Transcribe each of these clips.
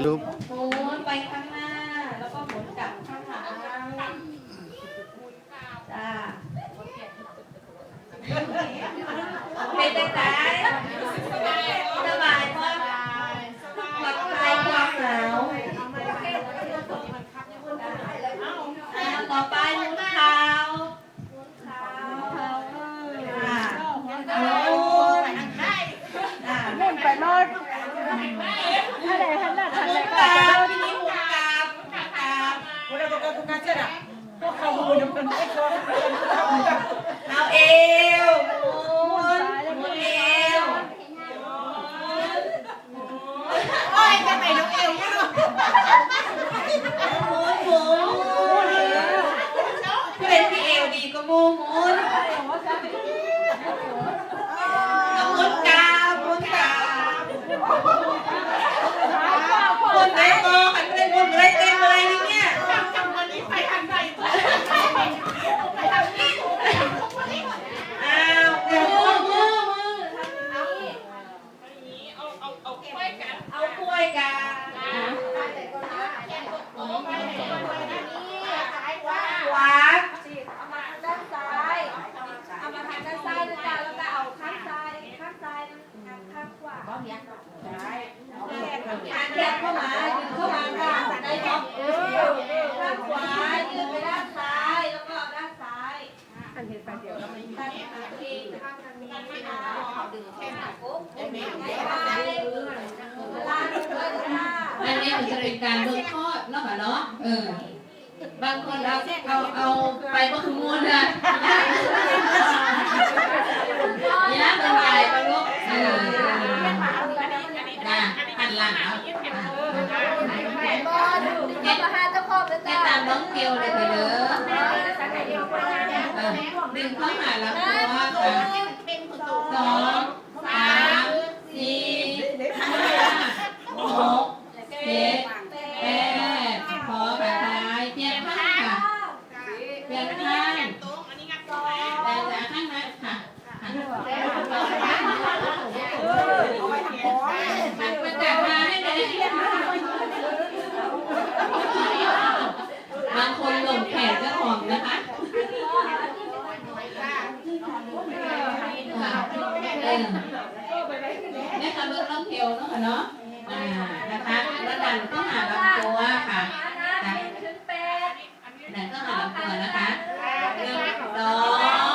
ายรูปหมุนไปข้างหน้า แล้วก็หมุนกลับข้างหลังจ้าเป็นจังไงสบายเพราะปลอดภัยความหนาวอ่าต่อไปหมุนเท้าอ่าหมุนอ่าหมุนไปรถถ้าไหนทันนัดทันหไหนมุน ก็ กลั จะ บทีนี้หมุนกลับหมุนกลับ Udah bukan bukan cerah. Kok kamu udah bukan ekor? เอาเอวหมุนหมุนเอว Oh, yang kata itu eo kan. หมุนหมุนเล่นที่เอวดีก็มูหมุนเอาหมุนกาบหมุนกาบหมุนไหนก็ขันเป็นหมุนเลยเต็มเลยนี่เนี่ยอ้าวมือมือมือเอากล้วยกันขวา เอามาทางด้านซ้ายเอามาทางด้านซ้ายนะจ๊ะแล้วก็เอาข้างซ้ายข้างซ้ายนะข้างขวา หัน แขนเข้ามาดึงเข้ามาค่ะได้ไหมข้างขวายืนไปด้านซ้าย แล้วก็ด้านซ้ายอันเห็นไปเดียวด้านขวาอีกข้างทางนี้ค่ะดึงแขนปุ๊บไปลานเลยจ้าอันนี้มันจะเป็นการเบิ่งทอดเนาะค่ะเนาะ เออ บางคนเอาเอาเอาไปก็คือมูลนะ ออดึงเข้าหาแล้วตัวค่ะสองสามสี่ห้าหกเจ็ดแปดขอแบบท้ายเปลี่ยนข้างค่ะ เปลี่ยนข้างแต่จากข้างนั้นค่ะหันหันไปจากมาให้เลยบางคนหลงแขนเจ้าของนะคะค่ะ เออเนี่ยค่ะเบื้องต้นเทวเนาะค่ะเนาะอ่านะคะแล้วดันเข้าหาลำตัวค่ะจ้ะขึ้นเป็ดดันเข้าหาลำตัวนะคะหนึ่งสอ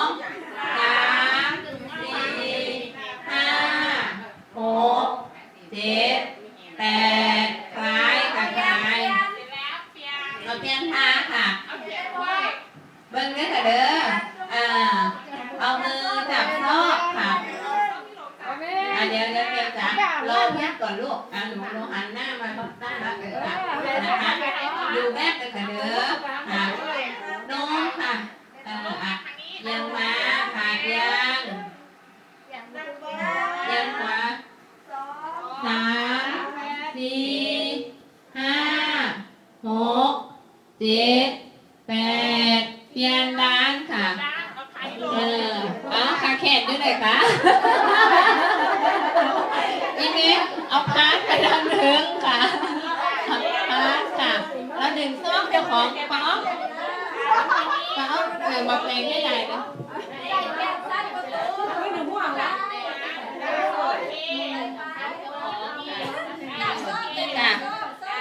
งสามสี่ห้าหกเจ็ดแปดคล้ายค่ะคล้ายเราเปลี่ยนท่าค่ะ เบิ้งเด้อค่ะเด้ออ่ ยวเดี๋ยวจ้ะรอแป๊บก่อนลูกอ่าหนูหนูหันหน้ามาตั้งรักเออค่ะนะคะดูแป๊บเลยค่ะเด้อค่ะน้มค่ะเอ่ออะเอียังมาค่ะเอียังเอียังขวาสามสี่ห้าหกเจ็ดแปดเปลี่ยนร้านค่ะ เออเอาขาแขนด้วยเลยค่ะ อีนี้เอาพาร์ทไปทำถึงค่ะเอาพาร์ทค่ะ แล้วดึงซ้อมเจ้าของป๊อปป๊อปเออมาเพลงให้ใหญ่เลยค่ะ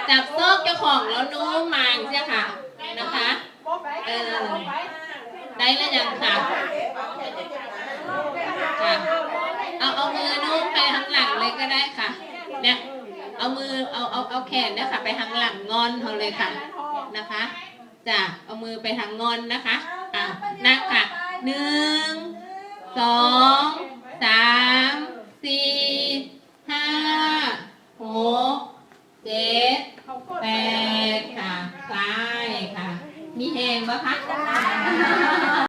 จับซอกเจ้าของแล้วนู้มมางใช่ค่ะนะคะ เออ ได้แล้วยังค่ะค่ะ เอาเอามือนู้มไปทางหลังเลย ก็ได้ค่ะ เนี่ยเอามือเอาเอาเอาแขนเนี่ยค่ะไปทางหลังงอนเขาเลยค่ะนะคะจ้ะเอามือไปทางงอนนะคะอะนั่งค่ะหนึ่งสองสามสี่